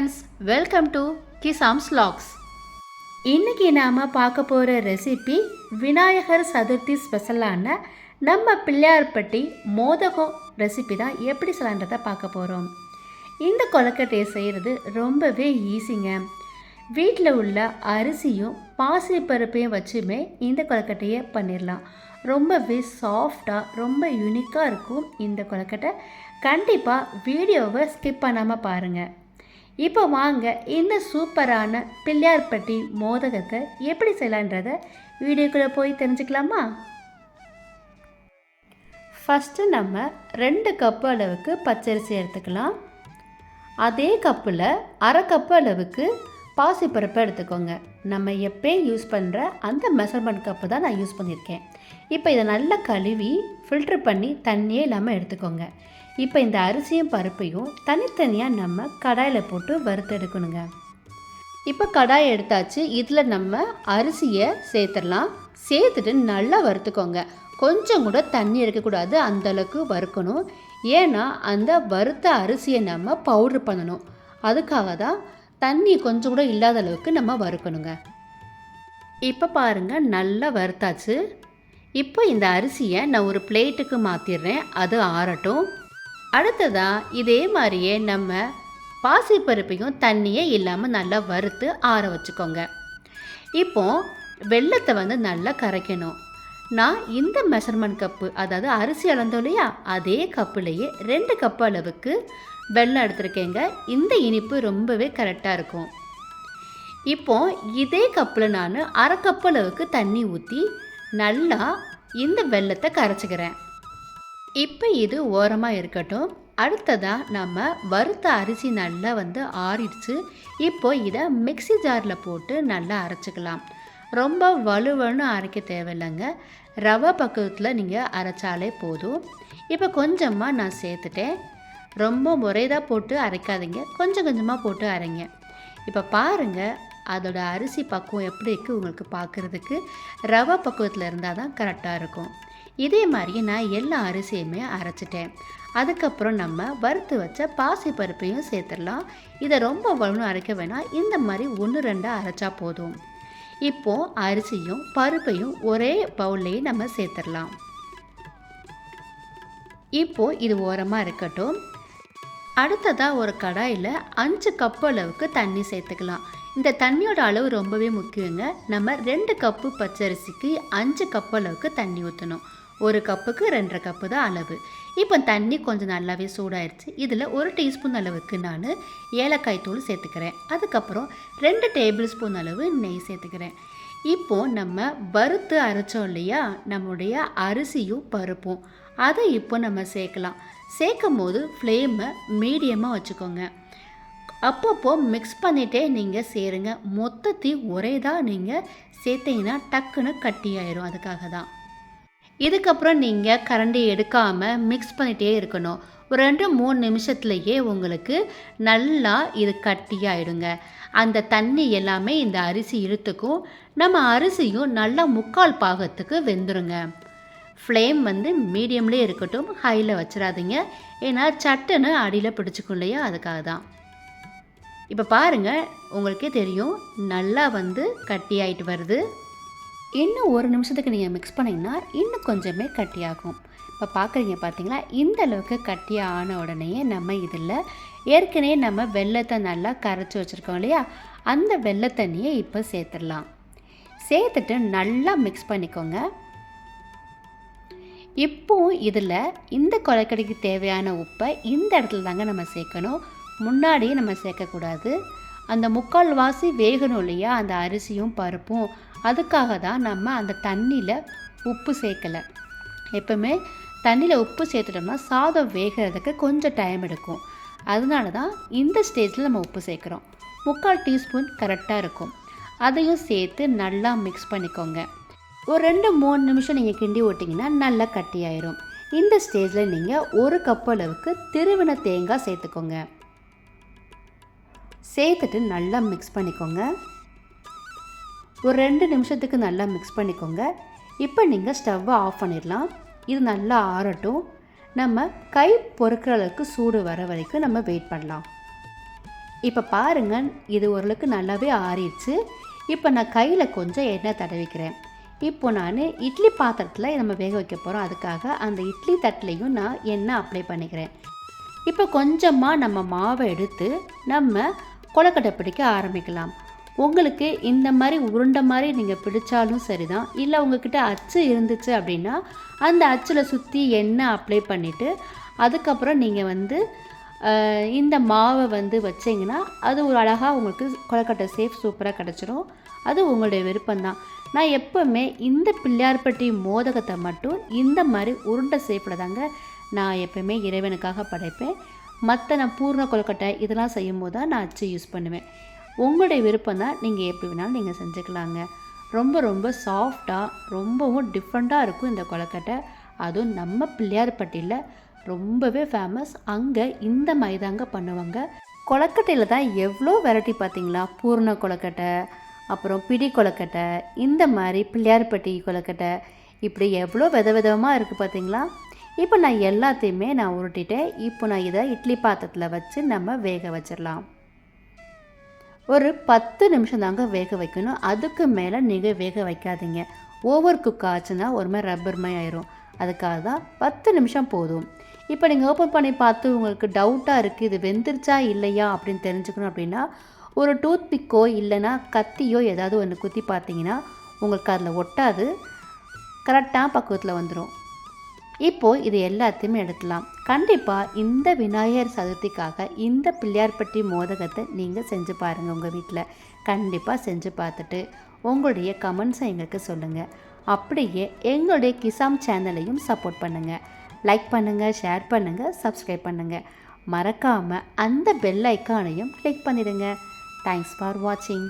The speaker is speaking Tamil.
ஃப்ரெண்ட்ஸ் வெல்கம் டு கிசாம்ஸ் லாக்ஸ் இன்னைக்கு நாம் பார்க்க போகிற ரெசிபி விநாயகர் சதுர்த்தி ஸ்பெஷலான நம்ம பிள்ளையார்பட்டி மோதகம் ரெசிபி தான் எப்படி செய்யலான்றதை பார்க்க போகிறோம் இந்த கொழுக்கட்டையை செய்கிறது ரொம்பவே ஈஸிங்க வீட்டில் உள்ள அரிசியும் பாசிப்பருப்பையும் வச்சுமே இந்த கொலக்கட்டையை பண்ணிடலாம் ரொம்பவே சாஃப்டாக ரொம்ப யூனிக்காக இருக்கும் இந்த கொழுக்கட்டை. கண்டிப்பாக வீடியோவை ஸ்கிப் பண்ணாமல் பாருங்கள் இப்போ வாங்க இந்த சூப்பரான பிள்ளையார்பட்டி மோதகத்தை எப்படி செய்யலான்றத வீடியோக்குள்ளே போய் தெரிஞ்சுக்கலாமா? ஃபஸ்ட்டு நம்ம ரெண்டு கப்பு அளவுக்கு பச்சரிசி எடுத்துக்கலாம். அதே கப்பில் அரை கப்பு அளவுக்கு பாசிப்பருப்பை எடுத்துக்கோங்க. நம்ம எப்போயும் யூஸ் பண்ணுற அந்த மெஷர்மெண்ட் கப்பு தான் நான் யூஸ் பண்ணியிருக்கேன். இப்போ இதை நல்லா கழுவி ஃபில்ட்ரு பண்ணி தண்ணியே இல்லாமல் எடுத்துக்கோங்க. இப்போ இந்த அரிசியும் பருப்பையும் தனித்தனியாக நம்ம கடாயில் போட்டு வறுத்தெடுக்கணுங்க. இப்போ கடாய் எடுத்தாச்சு. இதில் நம்ம அரிசியை சேர்த்துடலாம். சேர்த்துட்டு நல்லா வறுத்துக்கோங்க. கொஞ்சம் கூட தண்ணி இருக்கக்கூடாது அந்தளவுக்கு வறுக்கணும். ஏன்னா அந்த வறுத்த அரிசியை நம்ம பவுட்ரு பண்ணணும். அதுக்காக தான் தண்ணி கொஞ்சம் கூட இல்லாத அளவுக்கு நம்ம வறுக்கணுங்க. இப்போ பாருங்கள் நல்லா வறுத்தாச்சு. இப்போ இந்த அரிசியை நான் ஒரு பிளேட்டுக்கு மாற்றிடுறேன் அது ஆறட்டும். அடுத்ததாக இதே மாதிரியே நம்ம பாசிப்பருப்பையும் தண்ணியே இல்லாமல் நல்லா வறுத்து ஆற வச்சுக்கோங்க. இப்போ வெள்ளத்தை வந்து நல்லா கரைக்கணும். நான் இந்த மெஷர்மெண்ட் கப்பு அதாவது அரிசி அளந்தோம் இல்லையா அதே கப்புலேயே ரெண்டு கப்பு அளவுக்கு வெள்ளம் எடுத்திருக்கேங்க. இந்த இனிப்பு ரொம்பவே கரெக்டாக இருக்கும். இப்போ இதே கப்பில் நான் அரை கப்பு அளவுக்கு தண்ணி ஊற்றி நல்லா இந்த வெள்ளத்தை கரைச்சிக்கிறேன். இப்போ இது ஓரமாக இருக்கட்டும். அடுத்ததாக நம்ம வறுத்த அரிசி நல்லா வந்து ஆறிடுச்சு. இப்போ இதை மிக்ஸி ஜாரில் போட்டு நல்லா அரைச்சிக்கலாம். ரொம்ப வலுவன்னு அரைக்க தேவையில்லைங்க. ரவை பக்கத்தில் நீங்கள் அரைச்சாலே போதும். இப்போ கொஞ்சமாக நான் சேர்த்துட்டேன். ரொம்ப முறைதாக போட்டு அரைக்காதீங்க. கொஞ்சம் கொஞ்சமாக போட்டு அரைங்க. இப்போ பாருங்கள் அதோட அரிசி பக்குவம் எப்படி இருக்குது உங்களுக்கு பார்க்குறதுக்கு ரவை பக்குவத்தில் இருந்தால் தான் கரெக்டாக இருக்கும். இதே மாதிரி நான் எல்லா அரிசியுமே அரைச்சிட்டேன். அதுக்கப்புறம் நம்ம வறுத்து வச்ச பாசி பருப்பையும் சேர்த்துடலாம். இதை ரொம்ப வலுன்னு அரைக்க வேணாம். இந்த மாதிரி ஒன்று ரெண்டாக அரைச்சா போதும். இப்போது அரிசியும் பருப்பையும் ஒரே பவுல்லையும் நம்ம சேர்த்துடலாம். இப்போது இது ஓரமாக இருக்கட்டும். அடுத்ததாக ஒரு கடாயில் அஞ்சு கப்பு அளவுக்கு தண்ணி சேர்த்துக்கலாம். இந்த தண்ணியோட அளவு ரொம்பவே முக்கியங்க. நம்ம ரெண்டு கப்பு பச்சரிசிக்கு அஞ்சு கப்பு அளவுக்கு தண்ணி ஊற்றணும் ஒரு கப்புக்கு ரெண்டரை கப்பு தான் அளவு. இப்போ தண்ணி கொஞ்சம் நல்லாவே சூடாயிருச்சு. இதில் ஒரு டீஸ்பூன் அளவுக்கு நான் ஏலக்காய் தூள் சேர்த்துக்கிறேன். அதுக்கப்புறம் ரெண்டு டேபிள் ஸ்பூன் அளவு நெய் சேர்த்துக்கிறேன். இப்போது நம்ம வறுத்து அரைச்சோம் இல்லையா? நம்முடைய அரிசியும் பருப்பும். அதை இப்போ நம்ம சேர்க்கலாம். சேர்க்கும் போது ஃப்ளேமை மீடியமாக வச்சுக்கோங்க. அப்பப்போ மிக்ஸ் பண்ணிகிட்டே நீங்கள் சேருங்க. மொத்தத்தையும் ஒரே தான் நீங்கள் சேர்த்தீங்கன்னா டக்குன்னு கட்டி ஆயிரும் அதுக்காக தான். இதுக்கப்புறம் நீங்கள் கரண்டி எடுக்காமல் மிக்ஸ் பண்ணிகிட்டே இருக்கணும். ஒரு ரெண்டு மூணு நிமிஷத்துலையே உங்களுக்கு நல்லா இது கட்டியாயிடுங்க அந்த தண்ணி எல்லாமே இந்த அரிசி இழுத்துக்கும். நம்ம அரிசியும் நல்லா முக்கால் பாகத்துக்கு வெந்துருங்க. ஃப்ளேம் வந்து மீடியம்லேயே இருக்கட்டும் ஹையில் வச்சிடாதீங்க. ஏன்னா சட்டுன்னு அடியில் பிடிச்சிக்கும் இல்லையா? அதுக்காக தான். இப்போ பாருங்கள் உங்களுக்கே தெரியும் நல்லா வந்து கட்டி ஆகிட்டு வருது. இன்னும் ஒரு நிமிஷத்துக்கு நீங்கள் மிக்ஸ் பண்ணிங்கன்னா இன்னும் கொஞ்சமே கட்டியாகும். இப்போ பார்க்குறீங்க பார்த்தீங்களா இந்த அளவுக்கு கட்டி ஆன உடனே நம்ம இதில் ஏற்கனவே நம்ம வெள்ளத்தை நல்லா கரைச்சி வச்சுருக்கோம் இல்லையா? அந்த வெள்ளத்தண்ணியை இப்போ சேர்த்துடலாம். சேர்த்துட்டு நல்லா மிக்ஸ் பண்ணிக்கோங்க. இப்போ இதில் இந்த கொலைக்கடைக்கு தேவையான உப்பை இந்த இடத்துல தாங்க நம்ம சேர்க்கணும். முன்னாடியே நம்ம சேர்க்கக்கூடாது. அந்த முக்கால்வாசி வேகணும் இல்லையா? அந்த அரிசியும் பருப்பும். அதுக்காக தான் நம்ம அந்த தண்ணியில் உப்பு சேர்க்கலை. எப்பவுமே தண்ணியில் உப்பு சேர்த்துட்டோம்னா சாதம் வேகிறதுக்கு கொஞ்சம் டைம் எடுக்கும். அதனால தான் இந்த ஸ்டேஜில் நம்ம உப்பு சேர்க்குறோம். முக்கால் டீஸ்பூன் கரெக்டாக இருக்கும். அதையும் சேர்த்து நல்லா மிக்ஸ் பண்ணிக்கோங்க. ஒரு ரெண்டு மூணு நிமிஷம் நீங்கள் கிண்டி ஓட்டிங்கன்னா நல்லா கட்டியாயிரும். இந்த ஸ்டேஜில் நீங்கள் ஒரு கப் அளவுக்கு திருவின தேங்காய் சேர்த்துக்கோங்க. சேர்த்துட்டு நல்லா மிக்ஸ் பண்ணிக்கோங்க. ஒரு ரெண்டு நிமிஷத்துக்கு நல்லா மிக்ஸ் பண்ணிக்கோங்க. இப்போ நீங்கள் ஸ்டவ்வை ஆஃப் பண்ணிடலாம். இது நல்லா ஆறட்டும். நம்ம கை பொறுக்கிற அளவுக்கு சூடு வர வரைக்கும் நம்ம வெயிட் பண்ணலாம். இப்போ பாருங்கள் இது ஓரளவுக்கு நல்லாவே ஆறிடுச்சு. இப்போ நான் கையில் கொஞ்சம் எண்ணெய் தடவிக்கிறேன். இப்போ நான் இட்லி பாத்திரத்தில் நம்ம வேக வைக்க போகிறோம் அதுக்காக அந்த இட்லி தட்டிலையும் நான் எண்ணெய் அப்ளை பண்ணிக்கிறேன். இப்போ கொஞ்சமாக நம்ம மாவை எடுத்து நம்ம கொலக்கட்டை பிடிக்க ஆரம்பிக்கலாம். உங்களுக்கு இந்த மாதிரி உருண்டை மாதிரி நீங்கள் பிடிச்சாலும் சரிதான். இல்லை உங்ககிட்ட அச்சு இருந்துச்சு அப்படின்னா அந்த அச்சில் சுற்றி எண்ணெய் அப்ளை பண்ணிவிட்டு அதுக்கப்புறம் நீங்கள் வந்து இந்த மாவை வந்து வச்சிங்கன்னா அது ஒரு அழகாக உங்களுக்கு கொலக்கட்டை சேஃப் சூப்பராக கிடச்சிரும். அது உங்களுடைய விருப்பம்தான். நான் எப்போவுமே இந்த பிள்ளையார்பட்டி மோதகத்தை மட்டும் இந்த மாதிரி உருண்டை சேஃபில் தாங்க நான் எப்போவுமே இறைவனுக்காக படைப்பேன். மற்ற நான் பூர்ண கொழுக்கட்டை இதெல்லாம் செய்யும்போது தான் நான் அச்சு யூஸ் பண்ணுவேன். உங்களுடைய விருப்பம் தான் நீங்கள் எப்படி வேணாலும் நீங்கள் செஞ்சுக்கலாங்க. ரொம்ப ரொம்ப சாஃப்டாக ரொம்பவும் டிஃப்ரெண்ட்டாக இருக்கும் இந்த கொழுக்கட்டை. அதுவும் நம்ம பிள்ளையார்பட்டியில் ரொம்பவே ஃபேமஸ் அங்கே இந்த மைதாங்க பண்ணுவாங்க. கொழக்கட்டையில் தான் எவ்வளோ வெரைட்டி பார்த்தீங்களா? பூர்ண கொழுக்கட்டை அப்புறம் பிடி கொழுக்கட்டை இந்த மாதிரி பிள்ளையார்பட்டி கொழுக்கட்டை. இப்படி எவ்வளோ வித விதமாக இருக்குது பார்த்தீங்களா? இப்போ நான் எல்லாத்தையுமே நான் உருட்டிட்டேன். இப்போ நான் இதை இட்லி பாத்திரத்தில் வச்சு நம்ம வேக வச்சிடலாம். ஒரு பத்து நிமிஷம் தாங்க வேக வைக்கணும். அதுக்கு மேலே நீங்கள் வேக வைக்காதீங்க. ஓவர் குக் ஆச்சுன்னா ஒரு மாதிரி ரப்பர் மாதிரி ஆயிரும். அதுக்காக தான் பத்து நிமிஷம் போதும். இப்போ நீங்கள் ஓப்பன் பண்ணி பார்த்து உங்களுக்கு டவுட்டாக இருக்குது இது வெந்துருச்சா இல்லையா அப்படின்னு தெரிஞ்சுக்கணும் அப்படின்னா ஒரு டூத் பிக்கோ இல்லைன்னா கத்தியோ ஏதாவது ஒன்று குத்தி பார்த்தீங்கன்னா உங்களுக்கு அதில் ஒட்டாது. கரெக்டாக பக்குவத்தில் வந்துடும் இப்போது இது எல்லாத்தையுமே எடுக்கலாம் கண்டிப்பாக இந்த விநாயகர் சதுர்த்திக்காக இந்த பிள்ளையார்பட்டி மோதகத்தை நீங்கள் செஞ்சு பாருங்கள் உங்கள் வீட்டில் கண்டிப்பாக செஞ்சு பார்த்துட்டு உங்களுடைய கமெண்ட்ஸை எங்களுக்கு சொல்லுங்கள் அப்படியே எங்களுடைய கிசாம் சேனலையும் சப்போர்ட் பண்ணுங்கள் லைக் பண்ணுங்கள் ஷேர் பண்ணுங்கள் சப்ஸ்கிரைப் பண்ணுங்கள் மறக்காமல் அந்த பெல் ஐக்கானையும் கிளிக் பண்ணிடுங்க. தேங்க்ஸ் ஃபார் வாட்சிங்